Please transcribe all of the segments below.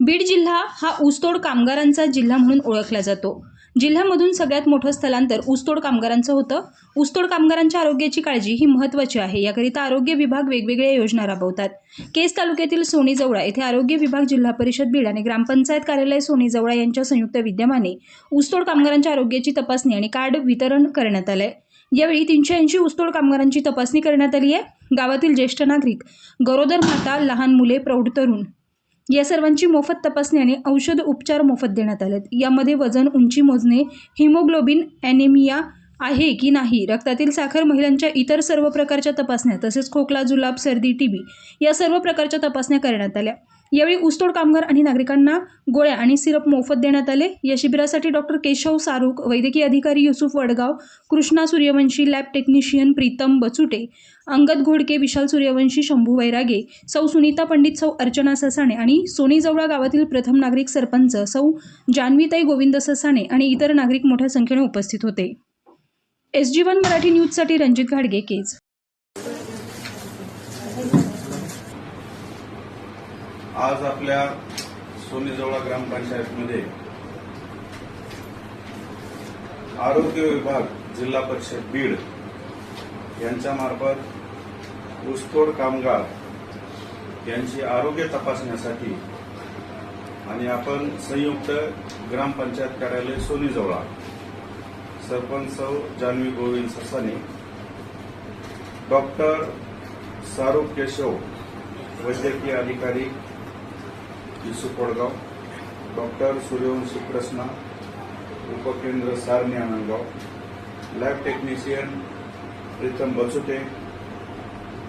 बीड जिल्हा हा ऊसतोड कामगारांचा जिल्हा म्हणून ओळखला जातो. जिल्ह्यामधून सगळ्यात मोठं स्थलांतर ऊसतोड कामगारांचं होतं. ऊसतोड कामगारांच्या आरोग्याची काळजी ही महत्त्वाची आहे. याकरिता आरोग्य विभाग वेगवेगळ्या योजना राबवतात. केस तालुक्यातील सोनीजवळा येथे आरोग्य विभाग जिल्हा परिषद बीड आणि ग्रामपंचायत कार्यालय सोनीजवळा यांच्या संयुक्त विद्यमाने ऊसतोड कामगारांच्या आरोग्याची तपासणी आणि कार्ड वितरण करण्यात आलंय. यावेळी तीनशे ऐंशी ऊसतोड कामगारांची तपासणी करण्यात आली आहे. गावातील ज्येष्ठ नागरिक गरोदर माता लहान मुले प्रौढ तरुण या सर्वांची मोफत तपासणी आणि औषध उपचार मोफत देण्यात आलेत. यामध्ये वजन उंची मोजणे हिमोग्लोबिन ॲनेमिया आहे की नाही रक्तातील साखर महिलांच्या इतर सर्व प्रकारच्या तपासण्या तसेच खोकला जुलाब सर्दी टीबी या सर्व प्रकारच्या तपासण्या करण्यात आल्या. यावेळी ऊसतोड कामगार आणि नागरिकांना गोळ्या आणि सिरप मोफत देण्यात आले. या शिबिरासाठी डॉक्टर केशव सारूक वैद्यकीय अधिकारी युसुफ वडगाव कृष्णा सूर्यवंशी लॅब टेक्निशियन प्रीतम बचुटे अंगद घोडके विशाल सूर्यवंशी शंभू वैरागे सौ सुनीता पंडित सौ अर्चना ससाणे आणि सोनी जवळा गावातील प्रथम नागरिक सरपंच सौ जान्हवीताई गोविंद ससाणे आणि इतर नागरिक मोठ्या संख्येने उपस्थित होते. एस जी वन मराठी न्यूजसाठी रणजित घाडगे केज. आज आपल्या सोनेजवळा ग्रामपंचायतमध्ये आरोग्य विभाग जिल्हा परिषद बीड यांच्यामार्फत ऊसतोड कामगार यांची आरोग्य तपासण्यासाठी आणि आपण संयुक्त ग्रामपंचायत कार्यालय सोनीजवळा सरपंच सौ जान्हवी गोविंद ससानी डॉक्टर शाहरुख केशव वैद्यकीय अधिकारी युसुफ कोडगाव डॉक्टर सूर्यवंशी कृष्णा उपकेंद्र सारणी आनंदगाव. लॅब टेक्निशियन प्रीतम बचुटे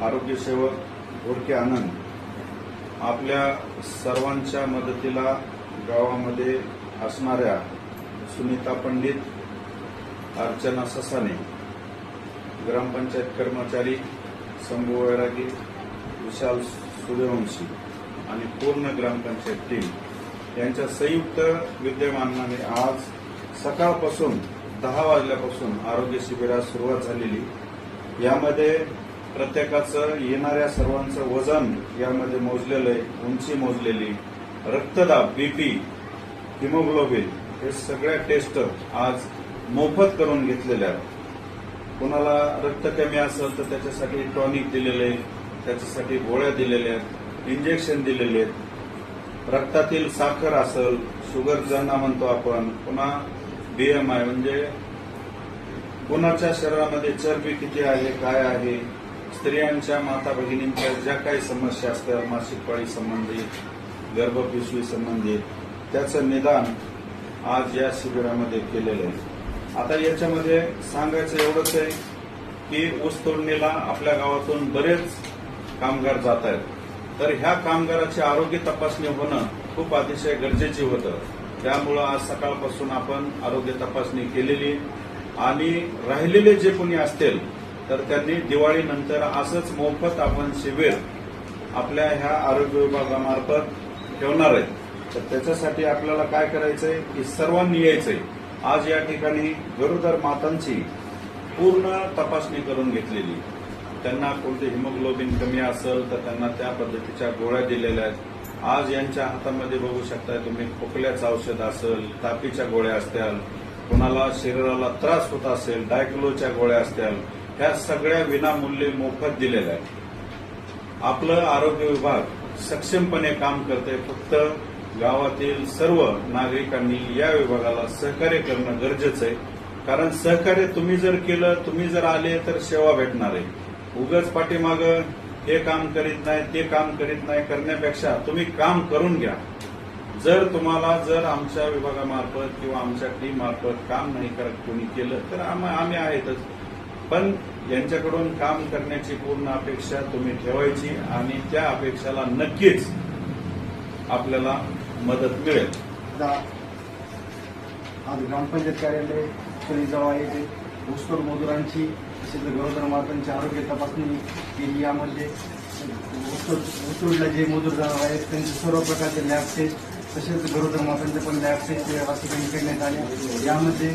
आरोग्य सेवक भोरके आनंद. आपल्या सर्वांच्या मदतीला गावामध्ये असणाऱ्या सुनीता पंडित अर्चना ससाने ग्रामपंचायत कर्मचारी शंभू वैरागी विशाल सूर्यवंशी. आणि पूर्ण ग्रामपंचायत टीम यांच्या संयुक्त विद्यमानाने आज सकाळपासून दहा वाजल्यापासून आरोग्य शिबिरास सुरुवात झालेली. यामध्ये प्रत्येकाचं येणाऱ्या सर्वांचं वजन यामध्ये मोजलेलं आहे उंची मोजलेली रक्तदाब बीपी हिमोग्लोबिन हे सगळ्या टेस्ट आज मोफत करून घेतलेल्या आहेत. कुणाला रक्त कमी असेल तर त्याच्यासाठी टॉनिक दिलेले आहे त्याच्यासाठी गोळ्या दिलेल्या आहेत. इंजेक्शन दिलेले आहेत. रक्तातील साखर असेल शुगर ज्यांना म्हणतो आपण पुन्हा बीएमआय म्हणजे कुणाच्या शरीरामध्ये चरबी किती आहे काय आहे स्त्रियांच्या माता भगिनींच्या ज्या काही समस्या असतात मासिक पाळी संबंधित गर्भपिशवी संबंधित त्याचं निदान आज या शिबिरामध्ये केलेलं आहे. आता याच्यामध्ये सांगायचं एवढंच आहे की ऊस तोडणीला आपल्या गावातून बरेच कामगार जात आहेत. तर ह्या कामगाराची आरोग्य तपासणी होणं खूप अतिशय गरजेचे होतं. त्यामुळं आज सकाळपासून आपण आरोग्य तपासणी केलेली आणि राहिलेले जे कोणी असतील तर त्यांनी दिवाळीनंतर असंच मोफत आपण शिबिर आपल्या ह्या आरोग्य विभागामार्फत ठेवणार आहेत तर त्याच्यासाठी आपल्याला काय करायचंय? की सर्वांनी यायचंय. आज या ठिकाणी गरोदर मातांची पूर्ण तपासणी करून घेतलेली. त्यांना कोणते हिमोग्लोबिन कमी असेल तर त्यांना त्या पद्धतीच्या गोळ्या दिलेल्या आहेत. आज यांच्या हातामध्ये बघू शकता तुम्ही खोकल्याचं औषध असेल तापीच्या गोळ्या असतील कुणाला शरीराला त्रास होत असेल डायक्लोच्या गोळ्या असतील ह्या सगळ्या विनामूल्य मोफत दिलेल्या आहेत. आपलं आरोग्य विभाग सक्षमपणे काम करते फक्त गावातील सर्व नागरिकांनी या विभागाला सहकार्य करणं गरजेचं आहे. कारण सहकार्य तुम्ही जर केलं तुम्ही जर आले तर सेवा भेटणार आहे. उगाच पाठीमाग हे काम करीत नाही ते काम करीत नाही करण्यापेक्षा तुम्ही काम करून घ्या. जर तुम्हाला जर आमच्या विभागामार्फत किंवा आमच्या टीम मार्फत काम नाही करत कोणी केलं तर आम्ही आहेतच. पण यांच्याकडून काम करण्याची पूर्ण अपेक्षा तुम्ही ठेवायची आणि त्या अपेक्षाला नक्कीच आपल्याला मदत मिळेल. आज ग्रामपंचायत कार्यालय जवळ येथे ऊसतोड मजुरांची तसेच गरोदर मातांची आरोग्य तपासणी केली. यामध्ये ऊसतोड जे मजूर जाणार आहेत त्यांचे सर्व प्रकारचे लॅब टेस्ट तसेच गरोदर मातांचे पण लॅब टेस्ट या करण्यात आले. यामध्ये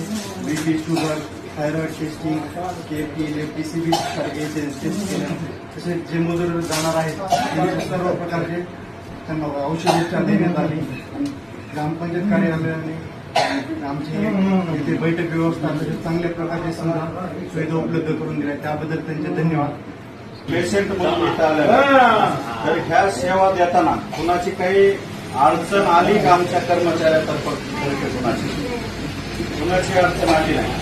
BP sugar thyroid testing K P L P C B सारखे टेस्ट केले. तसेच जे मजूर जाणार आहेत त्यांचे सर्व प्रकारचे त्यांना औषधोपचार देण्यात आले. आणि ग्रामपंचायत कार्यालयाने आमची इथे बैठक व्यवस्था तसेच चांगल्या प्रकारचे समजा सुविधा उपलब्ध करून दिल्या. त्याबद्दल त्यांचे धन्यवाद. पेशंट म्हणून इथं आलेला. तर ह्या सेवा देताना कुणाची काही अडचण आली का आमच्या कर्मचाऱ्यातर्फे? कुणाची कुणाची अडचण आली नाही.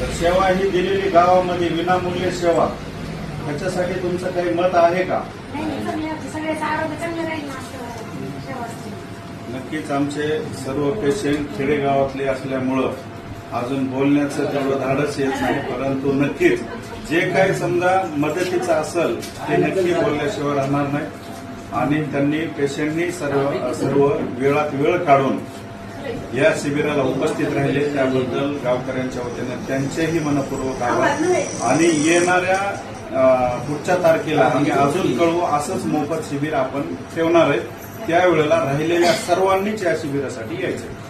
तर सेवा ही दिलेली गावामध्ये विनामूल्य सेवा. ह्याच्यासाठी तुमचं काही मत आहे का? नक्कीच आमचे सर्व पेशंट खेडेगावातले असल्यामुळं अजून बोलण्याचं तेवढं धाडस येत नाही. परंतु नक्कीच जे काही समजा मदतीचं असेल ते नक्की बोलल्याशिवाय राहणार नाही. आणि त्यांनी पेशंटनी सर्व सर्व वेळात वेळ काढून या शिबिराला उपस्थित राहिले. त्याबद्दल गावकऱ्यांच्या वतीने त्यांचेही मनपूर्वक आभार. आणि येणाऱ्या पुढच्या तारखेला आम्ही अजून कळवू असंच मोफत शिबिर आपण ठेवणार आहे. त्यावेळेला राहिलेल्या सर्वांनीच या शिबिरासाठी यायचं.